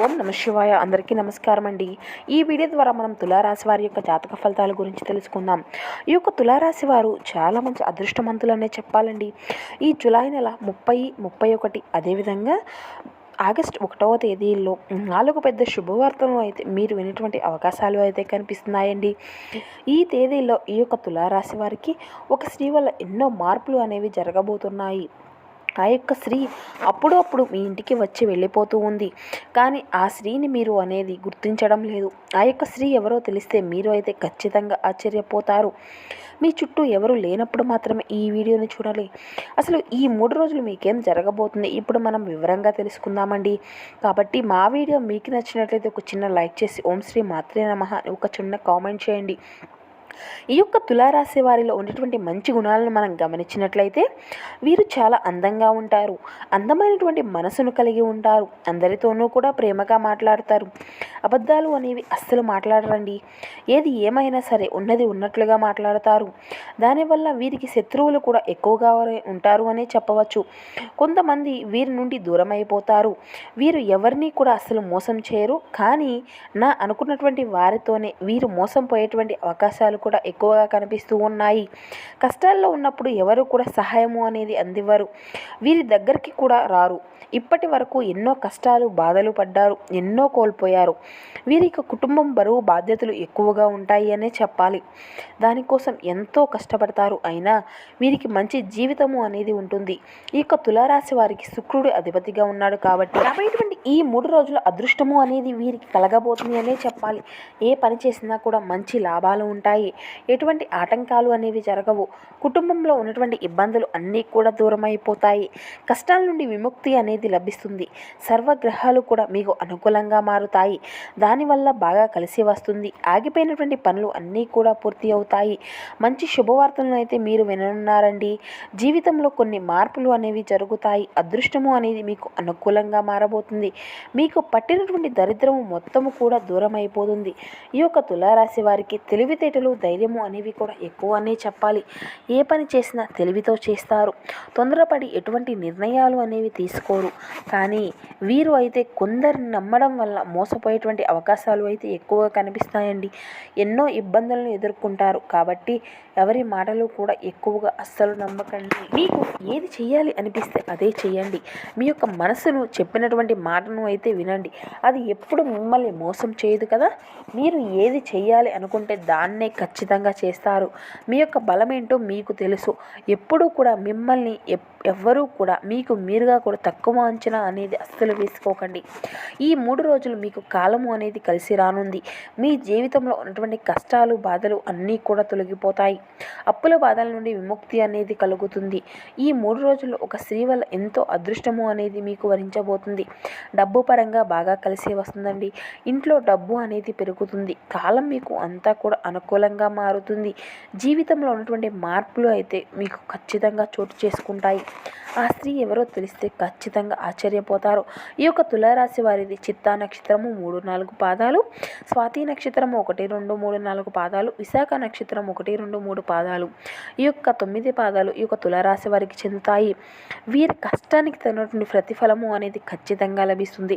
ఓం నమ శివాయ. అందరికీ నమస్కారం అండి. ఈ వీడియో ద్వారా మనం తులారాశి వారి యొక్క జాతక ఫలితాల గురించి తెలుసుకుందాం. ఈ యొక్క తులారాశి వారు చాలా మంచి అదృష్టవంతులనే చెప్పాలండి. ఈ జులై నెల ముప్పై ముప్పై ఒకటి అదేవిధంగా ఆగస్ట్ ఒకటవ తేదీల్లో నాలుగు పెద్ద శుభవార్తలు అయితే మీరు వినేటువంటి అవకాశాలు అయితే కనిపిస్తున్నాయండి. ఈ తేదీల్లో ఈ యొక్క తులారాశి వారికి ఒక స్త్రీ వల్ల ఎన్నో మార్పులు అనేవి జరగబోతున్నాయి. ఆ యొక్క స్త్రీ అప్పుడు అప్పుడు మీ ఇంటికి వచ్చి వెళ్ళిపోతూ ఉంది. కానీ ఆ స్త్రీని మీరు అనేది గుర్తించడం లేదు. ఆ యొక్క స్త్రీ ఎవరో తెలిస్తే మీరు అయితే ఖచ్చితంగా ఆశ్చర్యపోతారు. మీ చుట్టూ ఎవరు లేనప్పుడు మాత్రమే ఈ వీడియోని చూడాలి. అసలు ఈ మూడు రోజులు మీకేం జరగబోతుంది? ఇప్పుడు మనం వివరంగా తెలుసుకుందామండి. కాబట్టి మా వీడియో మీకు నచ్చినట్లయితే ఒక చిన్న లైక్ చేసి ఓం శ్రీ మాత్రే నమ ఒక చిన్న కామెంట్ చేయండి. ఈ యొక్క తులారాశి వారిలో ఉన్నటువంటి మంచి గుణాలను మనం గమనించినట్లయితే వీరు చాలా అందంగా ఉంటారు. అందమైనటువంటి మనసును కలిగి ఉంటారు. అందరితోనూ కూడా ప్రేమగా మాట్లాడతారు. అబద్ధాలు అనేవి అస్సలు మాట్లాడరండి. ఏది ఏమైనా సరే ఉన్నది ఉన్నట్లుగా మాట్లాడతారు. దానివల్ల వీరికి శత్రువులు కూడా ఎక్కువగా ఉంటారు అనే చెప్పవచ్చు. కొంతమంది వీరి నుండి దూరం అయిపోతారు వీరు ఎవరిని కూడా అస్సలు మోసం చేయరు. కానీ నా అనుకున్నటువంటి వారితోనే వీరు మోసం పోయేటువంటి అవకాశాలు కూడా ఎక్కువగా కనిపిస్తూ ఉన్నాయి. కష్టాల్లో ఉన్నప్పుడు ఎవరు కూడా సహాయము అనేది అందివ్వరు. వీరి దగ్గరికి కూడా రారు. ఇప్పటి వరకు ఎన్నో కష్టాలు బాధలు పడ్డారు. ఎన్నో కోల్పోయారు. వీరికి కుటుంబం బరువు బాధ్యతలు ఎక్కువగా ఉంటాయి అనే చెప్పాలి. దానికోసం ఎంతో కష్టపడతారు. అయినా వీరికి మంచి జీవితము అనేది ఉంటుంది. ఈ యొక్క తులారాశి వారికి శుక్రుడు అధిపతిగా ఉన్నాడు కాబట్టి ఈ మూడు రోజుల అదృష్టము అనేది వీరికి కలగబోతుంది అనే చెప్పాలి. ఏ పని చేసినా కూడా మంచి లాభాలు ఉంటాయి. ఎటువంటి ఆటంకాలు అనేవి జరగవు. కుటుంబంలో ఉన్నటువంటి ఇబ్బందులు అన్నీ కూడా దూరం అయిపోతాయి కష్టాల నుండి విముక్తి అనేది లభిస్తుంది. సర్వగ్రహాలు కూడా మీకు అనుకూలంగా మారుతాయి. దానివల్ల బాగా కలిసి వస్తుంది. ఆగిపోయినటువంటి పనులు అన్నీ కూడా పూర్తి అవుతాయి. మంచి శుభవార్తలను అయితే మీరు విననున్నారండి. జీవితంలో కొన్ని మార్పులు అనేవి జరుగుతాయి. అదృష్టము అనేది మీకు అనుకూలంగా మారబోతుంది. మీకు పట్టినటువంటి దరిద్రము మొత్తము కూడా దూరం అయిపోతుంది ఈ యొక్క తులారాశి వారికి తెలివితేటలు ధైర్యము అనేవి కూడా ఎక్కువ అనే చెప్పాలి. ఏ పని చేసినా తెలివితో చేస్తారు. తొందరపడి ఎటువంటి నిర్ణయాలు అనేవి తీసుకోరు. కానీ వీరు అయితే కొందరిని నమ్మడం వల్ల మోసపోయేటువంటి అవకాశాలు అయితే ఎక్కువగా కనిపిస్తాయండి. ఎన్నో ఇబ్బందులను ఎదుర్కొంటారు. కాబట్టి ఎవరి మాటలు కూడా ఎక్కువగా అస్సలు నమ్మకండి. మీకు ఏది చేయాలి అనిపిస్తే అదే చేయండి. మీ యొక్క మనసును చెప్పినటువంటి మాట మాటను అయితే వినండి. అది ఎప్పుడు మిమ్మల్ని మోసం చేయదు కదా? మీరు ఏది చేయాలి అనుకుంటే దాన్నే ఖచ్చితంగా చేస్తారు. మీ యొక్క బలం ఏంటో మీకు తెలుసు. ఎప్పుడూ కూడా మిమ్మల్ని ఎవ్వరూ కూడా మీకు మీరుగా కూడా తక్కువ అంచనా అనేది అస్సలు వేసుకోకండి. ఈ మూడు రోజులు మీకు కాలము అనేది కలిసి రానుంది. మీ జీవితంలో ఉన్నటువంటి కష్టాలు బాధలు అన్నీ కూడా తొలగిపోతాయి. అప్పుల బాధల నుండి విముక్తి అనేది కలుగుతుంది. ఈ మూడు రోజుల్లో ఒక స్త్రీ వల్ల ఎంతో అదృష్టము అనేది మీకు వరించబోతుంది. డబ్బు పరంగా బాగా కలిసి వస్తుందండి. ఇంట్లో డబ్బు అనేది పెరుగుతుంది. కాలం మీకు అంతా కూడా అనుకూలంగా మారుతుంది. జీవితంలో ఉన్నటువంటి మార్పులు అయితే మీకు ఖచ్చితంగా చోటు చేసుకుంటాయి. ఆ స్త్రీ ఎవరో తెలిస్తే ఖచ్చితంగా ఆశ్చర్యపోతారు. ఈ యొక్క తులారాశి వారిది చిత్తా నక్షత్రము మూడు నాలుగు పాదాలు స్వాతి నక్షత్రము ఒకటి రెండు మూడు నాలుగు పాదాలు విశాఖ నక్షత్రం ఒకటి రెండు మూడు పాదాలు. ఈ యొక్క తొమ్మిది పాదాలు ఈ యొక్క తులారాశి వారికి చెందుతాయి. వీరి కష్టానికి తగినటువంటి ప్రతిఫలము అనేది ఖచ్చితంగా లభిస్తుంది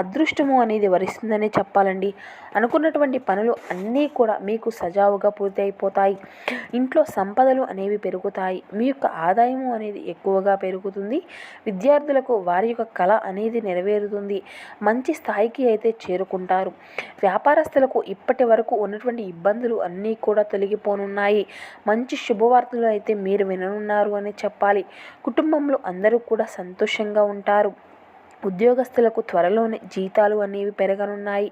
అదృష్టము అనేది వరిస్తుందనే చెప్పాలండి. అనుకున్నటువంటి పనులు అన్నీ కూడా మీకు సజావుగా పూర్తి అయిపోతాయి ఇంట్లో సంపదలు అనేవి పెరుగుతాయి. మీ యొక్క ఆదాయము అనేది ఎక్కువగా పెరుగుతుంది. విద్యార్థులకు వారి యొక్క కళ అనేది నెరవేరుతుంది. మంచి స్థాయికి అయితే చేరుకుంటారు. వ్యాపారస్తులకు ఇప్పటి వరకు ఉన్నటువంటి ఇబ్బందులు అన్నీ కూడా తొలగిపోనున్నాయి. మంచి శుభవార్తలు అయితే మీరు విననున్నారు అని చెప్పాలి. కుటుంబంలో అందరూ కూడా సంతోషంగా ఉంటారు. ఉద్యోగస్తులకు త్వరలోనే జీతాలు అనేవి పెరగనున్నాయి.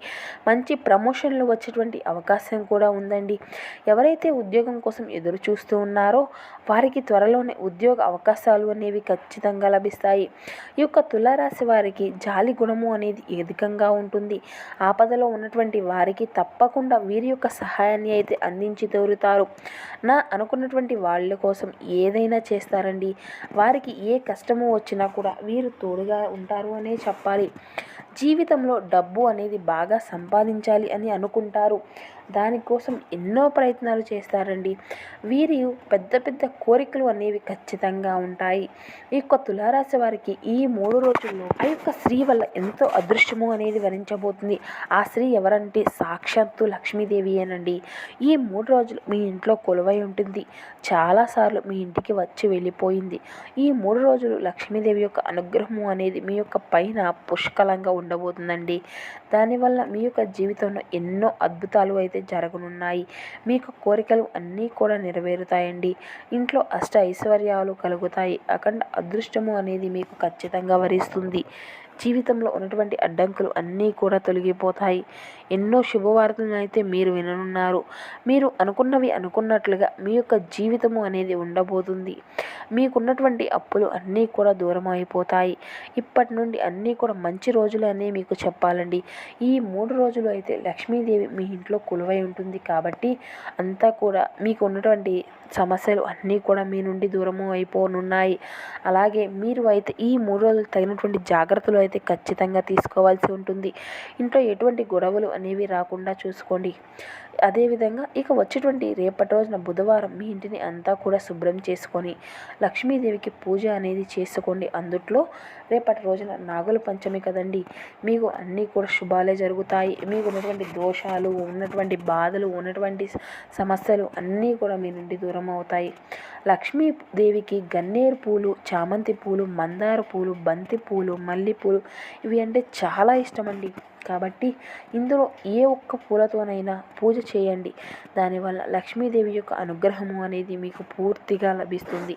మంచి ప్రమోషన్లు వచ్చేటువంటి అవకాశం కూడా ఉందండి. ఎవరైతే ఉద్యోగం కోసం ఎదురు చూస్తూ ఉన్నారో వారికి త్వరలోనే ఉద్యోగ అవకాశాలు అనేవి ఖచ్చితంగా లభిస్తాయి. ఈ యొక్క తులారాశి వారికి జాలి గుణము అనేది అధికంగా ఉంటుంది. ఆపదలో ఉన్నటువంటి వారికి తప్పకుండా వీరి యొక్క సహాయాన్ని అయితే అందించి తోరుతారు నా అనుకున్నటువంటి వాళ్ళ కోసం ఏదైనా చేస్తారండి. వారికి ఏ కష్టము వచ్చినా కూడా వీరు తోడుగా ఉంటారు అనే చెప్పాలి. జీవితంలో డబ్బు అనేది బాగా సంపాదించాలి అని అనుకుంటారు. దానికోసం ఎన్నో ప్రయత్నాలు చేస్తారండి. వీరి పెద్ద పెద్ద కోరికలు అనేవి ఖచ్చితంగా ఉంటాయి. ఈ యొక్క తులారాశి వారికి ఈ మూడు రోజుల్లో ఆ యొక్క స్త్రీ వల్ల ఎంతో అదృష్టము అనేది వరించబోతుంది. ఆ స్త్రీ ఎవరంటే సాక్షాత్తు లక్ష్మీదేవి అనండి. ఈ మూడు రోజులు మీ ఇంట్లో కొలువై ఉంటుంది. చాలాసార్లు మీ ఇంటికి వచ్చి వెళ్ళిపోయింది. ఈ మూడు రోజులు లక్ష్మీదేవి యొక్క అనుగ్రహము అనేది మీ యొక్క పైన పుష్కలంగా ఉండబోతుందండి. దానివల్ల మీ యొక్క జీవితంలో ఎన్నో అద్భుతాలు అయితే జరగనున్నాయి. మీకు కోరికలు అన్నీ కూడా నెరవేరుతాయండి. ఇంట్లో అష్ట ఐశ్వర్యాలు కలుగుతాయి. అఖండ అదృష్టము అనేది మీకు ఖచ్చితంగా వరిస్తుంది. జీవితంలో ఉన్నటువంటి అడ్డంకులు అన్నీ కూడా తొలగిపోతాయి. ఎన్నో శుభవార్తలను అయితే మీరు విననున్నారు. మీరు అనుకున్నవి అనుకున్నట్లుగా మీ యొక్క జీవితము అనేది ఉండబోతుంది. మీకున్నటువంటి అప్పులు అన్నీ కూడా దూరం అయిపోతాయి. ఇప్పటి నుండి అన్నీ కూడా మంచి రోజులు అనే మీకు చెప్పాలండి. ఈ మూడు రోజులు అయితే లక్ష్మీదేవి మీ ఇంట్లో కొలువై ఉంటుంది కాబట్టి అంతా కూడా మీకు ఉన్నటువంటి సమస్యలు అన్నీ కూడా మీ నుండి దూరము అయిపోనున్నాయి. అలాగే మీరు అయితే ఈ మూడు రోజులు తగినటువంటి జాగ్రత్తలు అయితే ఖచ్చితంగా తీసుకోవాల్సి ఉంటుంది. ఇంట్లో ఎటువంటి గొడవలు అనేవి రాకుండా చూసుకోండి. అదేవిధంగా ఇక వచ్చేటువంటి రేపటి రోజున బుధవారం మీ ఇంటిని అంతా కూడా శుభ్రం చేసుకొని లక్ష్మీదేవికి పూజ అనేది చేసుకోండి. అందుట్లో రేపటి రోజున నాగుల పంచమి కదండి. మీకు అన్నీ కూడా శుభాలే జరుగుతాయి. మీకు ఉన్నటువంటి దోషాలు ఉన్నటువంటి బాధలు ఉన్నటువంటి సమస్యలు అన్నీ కూడా మీ నుండి దూరం అవుతాయి. లక్ష్మీదేవికి గన్నేరు పూలు చామంతి పూలు మందార పూలు బంతి పూలు మల్లె పూలు ఇవి అంటే చాలా ఇష్టమండి. కాబట్టి ఇందులో ఏ ఒక్క పూలతోనైనా పూజ చేయండి. దానివల్ల లక్ష్మీదేవి యొక్క అనుగ్రహము అనేది మీకు పూర్తిగా లభిస్తుంది.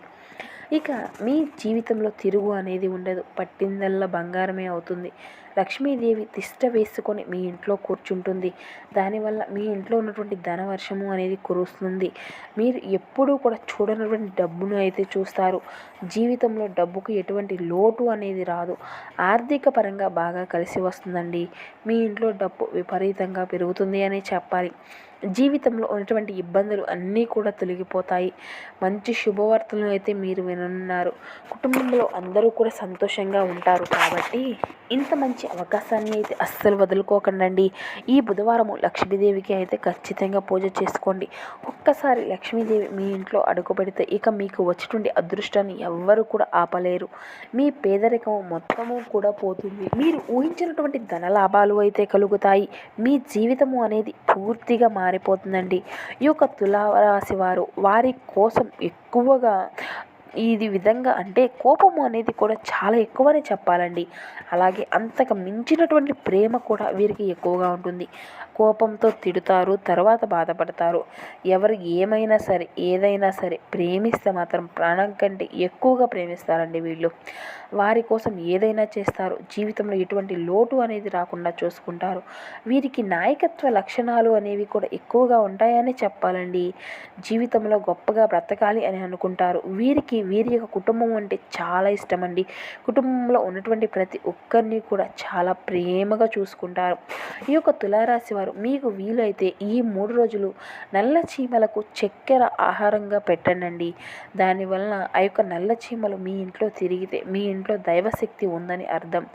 ఇక మీ జీవితంలో తిరుగు అనేది ఉండదు. పట్టిందల్లా బంగారమే అవుతుంది. లక్ష్మీదేవి తిష్ట వేసుకొని మీ ఇంట్లో కూర్చుంటుంది. దానివల్ల మీ ఇంట్లో ఉన్నటువంటి ధనవర్షము అనేది కురుస్తుంది. మీరు ఎప్పుడూ కూడా చూడనటువంటి డబ్బును అయితే చూస్తారు. జీవితంలో డబ్బుకు ఎటువంటి లోటు అనేది రాదు. ఆర్థిక పరంగా బాగా కలిసి వస్తుందండి. మీ ఇంట్లో డబ్బు విపరీతంగా పెరుగుతుంది అని చెప్పాలి. జీవితంలో ఉన్నటువంటి ఇబ్బందులు అన్నీ కూడా తొలగిపోతాయి. మంచి శుభవార్తలను అయితే మీరు విననున్నారు. కుటుంబంలో అందరూ కూడా సంతోషంగా ఉంటారు కాబట్టి ఇంత మంచి అవకాశాన్ని అయితే అస్సలు వదులుకోకండి ఈ బుధవారము లక్ష్మీదేవికి అయితే ఖచ్చితంగా పూజ చేసుకోండి. ఒక్కసారి లక్ష్మీదేవి మీ ఇంట్లో అడుగుపెడితే ఇక మీకు వచ్చేటువంటి అదృష్టాన్ని ఎవ్వరు కూడా ఆపలేరు. మీ పేదరికం మొత్తము కూడా పోతుంది. మీరు ఊహించినటువంటి ధన లాభాలు అయితే కలుగుతాయి. మీ జీవితము అనేది పూర్తిగా మారిపోతుందండి. ఈ యొక్క తులారాశి వారు వారి కోసం ఎక్కువగా ఇది విధంగా అంటే కోపము అనేది కూడా చాలా ఎక్కువనే చెప్పాలండి. అలాగే అంతకు మించినటువంటి ప్రేమ కూడా వీరికి ఎక్కువగా ఉంటుంది. కోపంతో తిడుతారు తర్వాత బాధపడతారు. ఎవరు ఏమైనా సరే ఏదైనా సరే ప్రేమిస్తే మాత్రం ప్రాణం కంటే ఎక్కువగా ప్రేమిస్తారండి వీళ్ళు. వారి కోసం ఏదైనా చేస్తారు జీవితంలో ఎటువంటి లోటు అనేది రాకుండా చూసుకుంటారు. వీరికి నాయకత్వ లక్షణాలు అనేవి కూడా ఎక్కువగా ఉంటాయని చెప్పాలండి. జీవితంలో గొప్పగా బ్రతకాలి అని అనుకుంటారు. వీరికి వీరి యొక్క కుటుంబం అంటే చాలా ఇష్టం అండి కుటుంబంలో ఉన్నటువంటి ప్రతి ఒక్కరిని కూడా చాలా ప్రేమగా చూసుకుంటారు. ఈ యొక్క తులారాశి వారు మీకు వీలైతే ఈ మూడు రోజులు నల్ల చీమలకు చక్కెర ఆహారంగా పెట్టండి దానివలన ఆ యొక్క నల్ల చీమలు మీ ఇంట్లో తిరిగితే మీ ఇంట్లో దైవశక్తి ఉందని అర్థం.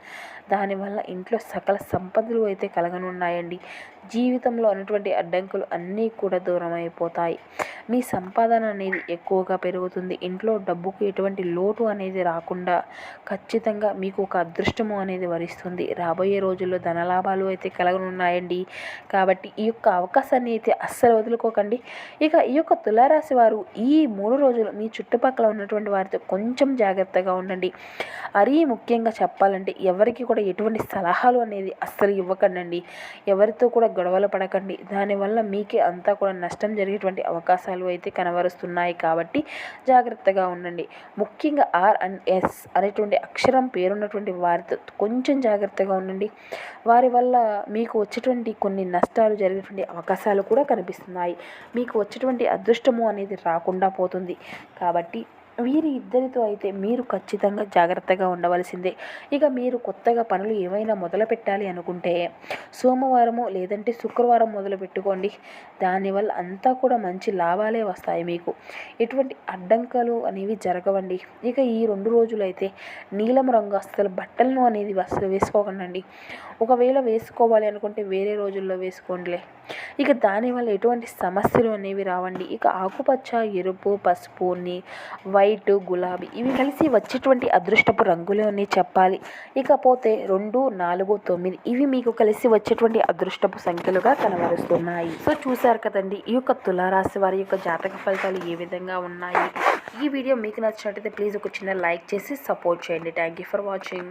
దానివల్ల ఇంట్లో సకల సంపదలు అయితే కలగనున్నాయండి. జీవితంలో ఉన్నటువంటి అడ్డంకులు అన్నీ కూడా దూరం అయిపోతాయి మీ సంపాదన అనేది ఎక్కువగా పెరుగుతుంది. ఇంట్లో డబ్బుకు ఎటువంటి లోటు అనేది రాకుండా ఖచ్చితంగా మీకు ఒక అదృష్టము అనేది వరిస్తుంది. రాబోయే రోజుల్లో ధనలాభాలు అయితే కలగనున్నాయండి. కాబట్టి ఈ యొక్క అవకాశాన్ని అయితే అస్సలు వదులుకోకండి. ఇక ఈ యొక్క తులారాశి వారు ఈ మూడు రోజులు మీ చుట్టుపక్కల ఉన్నటువంటి వారితో కొంచెం జాగ్రత్తగా ఉండండి. అరీ ముఖ్యంగా చెప్పాలంటే ఎవరికి కూడా ఎటువంటి సలహాలు అనేది అస్సలు ఇవ్వకండి ఎవరితో కూడా గొడవలు పడకండి. దానివల్ల మీకే అంతా కూడా నష్టం జరిగేటువంటి అవకాశాలు అయితే కనబరుస్తున్నాయి కాబట్టి జాగ్రత్తగా ఉండండి. ముఖ్యంగా ఆర్ అండ్ ఎస్ అనేటువంటి అక్షరం పేరున్నటువంటి వారితో కొంచెం జాగ్రత్తగా ఉండండి. వారి వల్ల మీకు వచ్చేటువంటి కొన్ని నష్టాలు జరిగేటువంటి అవకాశాలు కూడా కనిపిస్తున్నాయి. మీకు వచ్చేటువంటి అదృష్టము అనేది రాకుండా పోతుంది. కాబట్టి వీరి ఇద్దరితో అయితే మీరు ఖచ్చితంగా జాగ్రత్తగా ఉండవలసిందే. ఇక మీరు కొత్తగా పనులు ఏమైనా మొదలు పెట్టాలి అనుకుంటే సోమవారము లేదంటే శుక్రవారం మొదలు పెట్టుకోండి దానివల్ల అంతా కూడా మంచి లాభాలే వస్తాయి మీకు. ఎటువంటి అడ్డంకాలు అనేవి జరగవండి. ఇక ఈ రెండు రోజులు అయితే నీలం రంగు అస్సలు బట్టలను అనేది అసలు వేసుకోకండి ఒకవేళ వేసుకోవాలి అనుకుంటే వేరే రోజుల్లో వేసుకోండిలే. ఇక దానివల్ల ఎటువంటి సమస్యలు అనేవి రావండి. ఇక ఆకుపచ్చ ఎరుపు పసుపుని వై వైట్ గులాబీ ఇవి కలిసి వచ్చేటువంటి అదృష్టపు రంగులు అని చెప్పాలి. ఇకపోతే రెండు నాలుగు తొమ్మిది ఇవి మీకు కలిసి వచ్చేటువంటి అదృష్టపు సంఖ్యలుగా కనబరుస్తున్నాయి. సో చూశారు కదండి ఈ యొక్క తులారాశి వారి యొక్క జాతక ఫలితాలు ఏ విధంగా ఉన్నాయి? ఈ వీడియో మీకు నచ్చినట్టయితే ప్లీజ్ ఒక చిన్న లైక్ చేసి సపోర్ట్ చేయండి. Thank you for watching